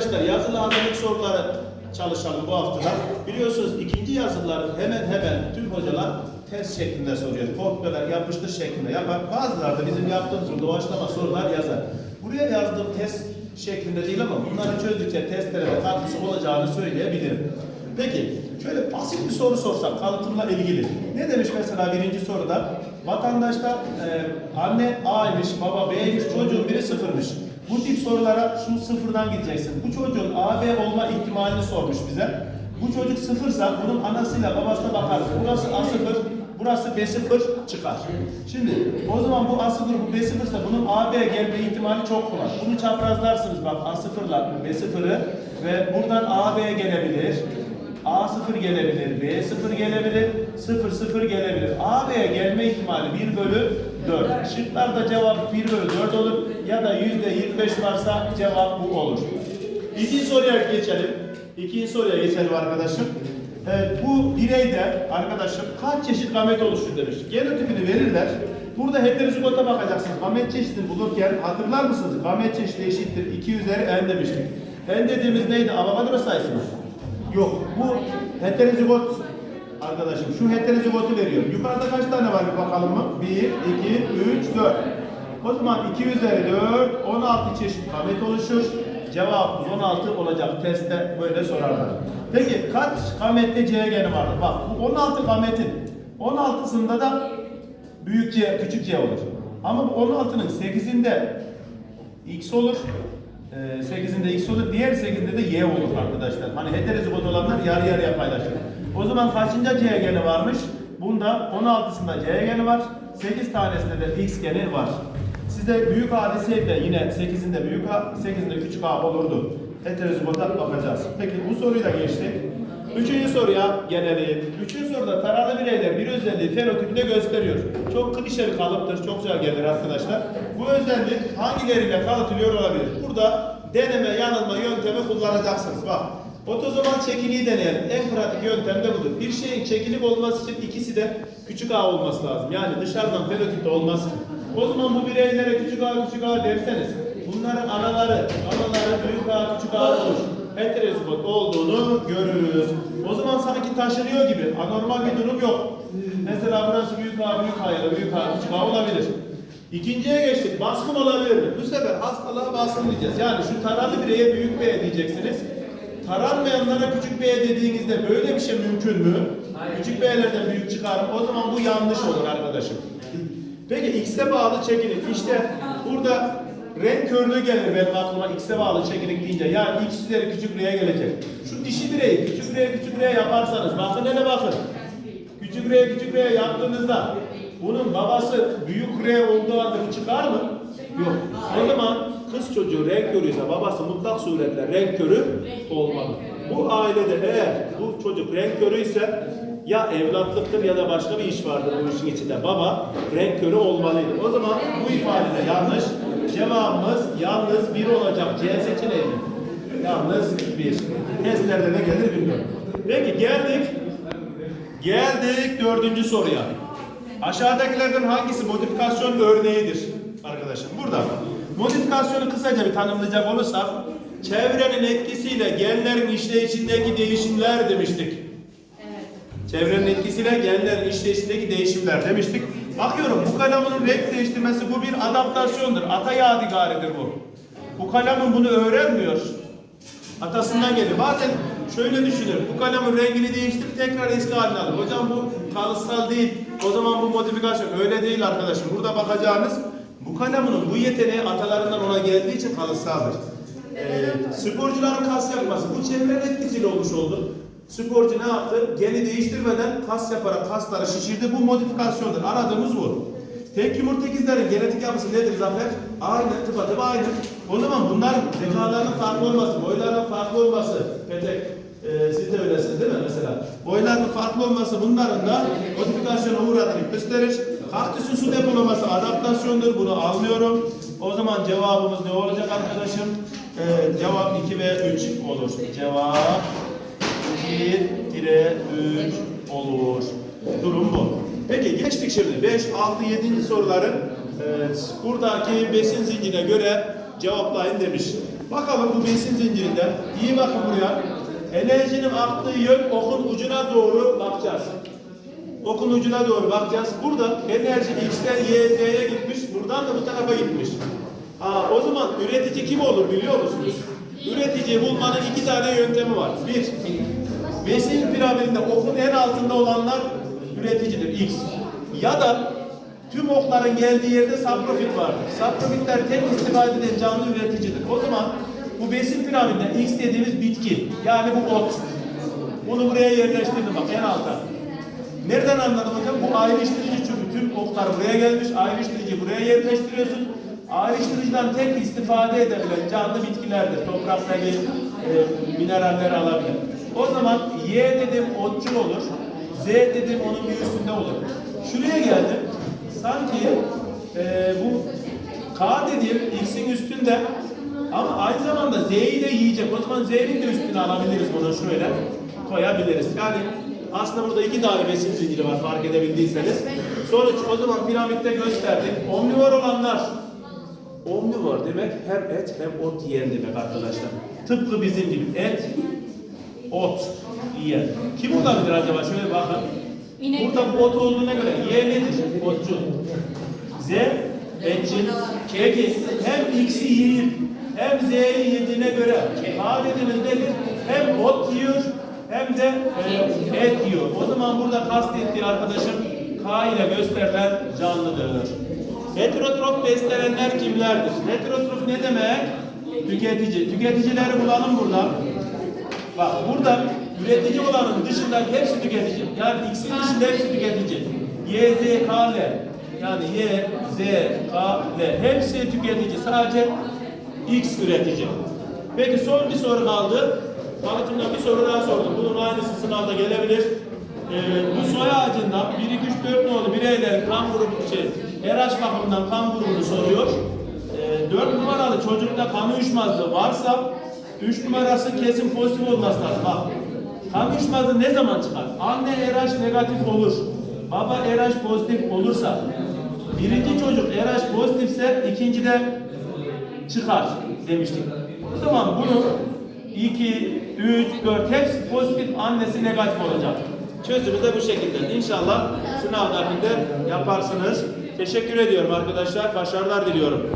Arkadaşlar yazılı hazırlık soruları çalışalım bu haftada. Biliyorsunuz ikinci yazılıları hemen hemen tüm hocalar test şeklinde soruyor. Kopyalar yapıştır şeklinde yapar. Bazıları da bizim yaptığımız doğaçlama sorular yazar. Buraya yazdığım test şeklinde değil ama bunları çözdükçe testlere de katkısı olacağını söyleyebilirim. Peki şöyle basit bir soru sorsak kalıtımla ilgili. Ne demiş mesela birinci soruda? Vatandaşta e, anne A'ymış, baba B'ymiş, çocuğun biri sıfırmış. Bu tip sorulara şu sıfırdan gideceksin. Bu çocuğun AB olma ihtimalini sormuş bize. Bu çocuk sıfırsa bunun anasıyla babasına bakarız. Burası A sıfır, burası B sıfır çıkar. Şimdi o zaman bu A sıfır, bu B sıfırsa bunun AB gelme ihtimali çok kolay. Bunu çaprazlarsınız bak A sıfırla B sıfırı ve buradan AB gelebilir. A0 gelebilir, B0 gelebilir, 0 0 gelebilir. AB'ye gelme ihtimali 1 bölü 4. Şıklarda cevap 1 bölü 4 olur ya da %25 varsa cevap bu olur. İkinci soruya geçelim. İkinci soruya geçelim arkadaşım. Evet, bu bireyde arkadaşım kaç çeşit gamet oluşur demiş. Genotipini verirler. Burada heterozigota bakacaksınız. Gamet çeşidini bulurken hatırlar mısınız? Gamet çeşidi eşittir 2 üzeri n demiştik. N dediğimiz neydi? Avogadro sayısı mı? Yok. Bu heterozigot arkadaşım. Şu heterozigotu veriyor. Yukarıda kaç tane var bir bakalım mı? 1, 2, 3, 4. O zaman 2 üzeri 4, 16 çeşit gamet oluşur. Cevabımız 16 olacak. Testte böyle sorarlar. Peki kaç gamette C geni vardır? Bak bu 16 gametin 16'sında da büyük C, küçük C olur. Ama bu 16'nın 8'inde X olur. Ee, 8'inde X olur. Diğer 8'inde de Y olur arkadaşlar. Hani heterozigot olanlar yarı yarıya paylaşır. O zaman kaçıncı C geni varmış? Bunda 16'sında C geni var. 8 tanesinde de X geni var. Sizde büyük A deseydi yine 8'inde büyük A, 8'inde küçük A olurdu. Heterozigota bakacağız. Peki bu soruyu da geçtik. Üçüncü soruya gelelim. Üçüncü soruda taralı bireyler bir özelliği fenotipinde gösteriyor. Çok klişe bir kalıptır, çokça gelir arkadaşlar. Bu özellik hangileriyle kalıtılıyor olabilir? Burada deneme yanılma yöntemi kullanacaksınız. Bak, otozomal çekiliği deneyelim. En pratik yöntem de budur. Bir şeyin çekilik olması için ikisi de küçük a olması lazım. Yani dışarıdan fenotipte olması. O zaman bu bireylere küçük a küçük a derseniz bunların anaları, anaları büyük a küçük a olur heterozigot olduğunu görürüz. O zaman sanki taşınıyor gibi anormal bir durum yok. Mesela burası büyük A, büyük A ya da büyük A, küçük A olabilir. İkinciye geçtik. Baskın olabilir mi? Bu sefer hastalığa baskın diyeceğiz. Yani şu taralı bireye büyük B diyeceksiniz. Taranmayanlara küçük B dediğinizde böyle bir şey mümkün mü? Küçük B'lerden büyük çıkar? O zaman bu yanlış olur arkadaşım. Peki X'e bağlı çekinik. İşte burada renk körlüğü gelir benim aklıma X'e bağlı çekinik deyince. Yani X üzeri küçük R'ye gelecek. Şu dişi bireyi küçük R küçük R yaparsanız bakın hele bakın. Küçük R küçük R yaptığınızda bunun babası büyük R olduğu halde bu çıkar mı? Yok. O zaman kız çocuğu renk körüyse babası mutlak suretle renk körü olmalı. Bu ailede eğer bu çocuk renk körüyse ya evlatlıktır ya da başka bir iş vardır bu işin içinde. Baba renk körü olmalıydı. O zaman bu ifade de yanlış. Cevabımız yalnız bir olacak. C seçeneği. Yalnız bir. Testlerde ne gelir bilmiyorum. Peki geldik. Geldik dördüncü soruya. Aşağıdakilerden hangisi modifikasyon örneğidir? Arkadaşım burada. Modifikasyonu kısaca bir tanımlayacak olursak çevrenin etkisiyle genlerin işleyişindeki değişimler demiştik. Çevrenin etkisiyle genlerin işleyişindeki değişimler demiştik. Bakıyorum bu kalemin renk değiştirmesi bu bir adaptasyondur. Ata yadigarıdır bu. Bu kalemin bunu öğrenmiyor. Atasından geliyor. Bazen şöyle düşünür. Bu kalemin rengini değiştirip tekrar eski haline alır. Hocam bu kalıtsal değil. O zaman bu modifikasyon. Öyle değil arkadaşım. Burada bakacağınız bu kalemin bu yeteneği atalarından ona geldiği için kalıtsaldır. Ee, sporcuların kas yapması bu çevrenin etkisiyle olmuş oldu. Sporcu ne yaptı? Geni değiştirmeden kas yaparak kasları şişirdi. Bu modifikasyondur. Aradığımız bu. Tek yumurta ikizlerin genetik yapısı nedir Zafer? Aynı, tıpatıp aynı. O zaman bunların zekalarının farklı olması, boylarının farklı olması, Petek, e, siz de öylesiniz değil mi mesela? Boylarının farklı olması bunların da modifikasyona uğradığını gösterir. Kaktüsün su depolaması adaptasyondur, bunu almıyorum. O zaman cevabımız ne olacak arkadaşım? E, cevap 2 ve 3 olur. Cevap 2 3 olur. Durum bu. Peki geçtik şimdi 5, 6, 7. soruların e, buradaki besin zincirine göre cevaplayın demiş. Bakalım bu besin zincirinden. İyi bakın buraya. Enerjinin aktığı yön okun ucuna doğru bakacağız. Okun ucuna doğru bakacağız. Burada enerji X'ten Y, Z'ye gitmiş. Buradan da bu tarafa gitmiş. Aa, o zaman üretici kim olur biliyor musunuz? Üreticiyi bulmanın iki tane yöntemi var. Bir, besin piramidinde okun en altında olanlar üreticidir X. Ya da tüm okların geldiği yerde saprofit vardır. Saprofitler tek istifade eden canlı üreticidir. O zaman bu besin piramidinde X dediğimiz bitki. Yani bu ot. Bunu buraya yerleştirdim bak en alta. Nereden anladım hocam? Bu ayrıştırıcı çünkü tüm oklar buraya gelmiş. Ayrıştırıcı buraya yerleştiriyorsun. Ayrıştırıcıdan tek istifade edebilen canlı bitkilerdir. Topraktaki e, mineralleri alabilir. O zaman Y dedim otçul olur. Z dedim onun bir üstünde olur. Şuraya geldim. Sanki e, bu K dediğim X'in üstünde ama aynı zamanda Z'yi de yiyecek. O zaman Z'nin de üstüne alabiliriz bunu şöyle koyabiliriz. Yani aslında burada iki tane besin zinciri var fark edebildiyseniz. Sonuç o zaman piramitte gösterdik. Omnivor olanlar omnivor demek hem et hem ot yiyen demek arkadaşlar. Tıpkı bizim gibi et, ot yiyen. Kim olabilir acaba? Şöyle bakın. Burada bu ot olduğuna göre Y nedir? Otçul. Z etçil. Peki hem X'i yiyip hem Z'yi yediğine göre K dediğimiz nedir? Hem ot yiyor hem de e, et yiyor. O zaman burada kastettiği arkadaşım K ile gösterilen canlıdır. Heterotrof beslenenler kimlerdir? Heterotrof ne demek? Tüketici. Tüketicileri bulalım burada. Bak burada üretici olanın dışındaki hepsi tüketici. Yani X'in dışında hepsi tüketici. Y, Z, K, L. Yani Y, Z, K, L. Hepsi tüketici. Sadece X üretici. Peki son bir soru kaldı. Balıkçımdan bir soru daha sordum. Bunun aynısı sınavda gelebilir. Ee, bu soy ağacında 1, 2, 3, 4 nolu bireylerin kan grubu, şey, RH bakımından kan grubunu soruyor. Ee, 4 numaralı çocukta kan uyuşmazlığı varsa 3 numarası kesin pozitif olması lazım. Bak, kan uyuşmazlığı ne zaman çıkar? Anne RH negatif olur. Baba RH pozitif olursa birinci çocuk RH pozitifse ikinci de çıkar demiştik. O zaman bunu 2, 3, 4 hepsi pozitif annesi negatif olacak. Çözümü de bu şekilde. İnşallah sınav dahilinde yaparsınız. Teşekkür ediyorum arkadaşlar. Başarılar diliyorum.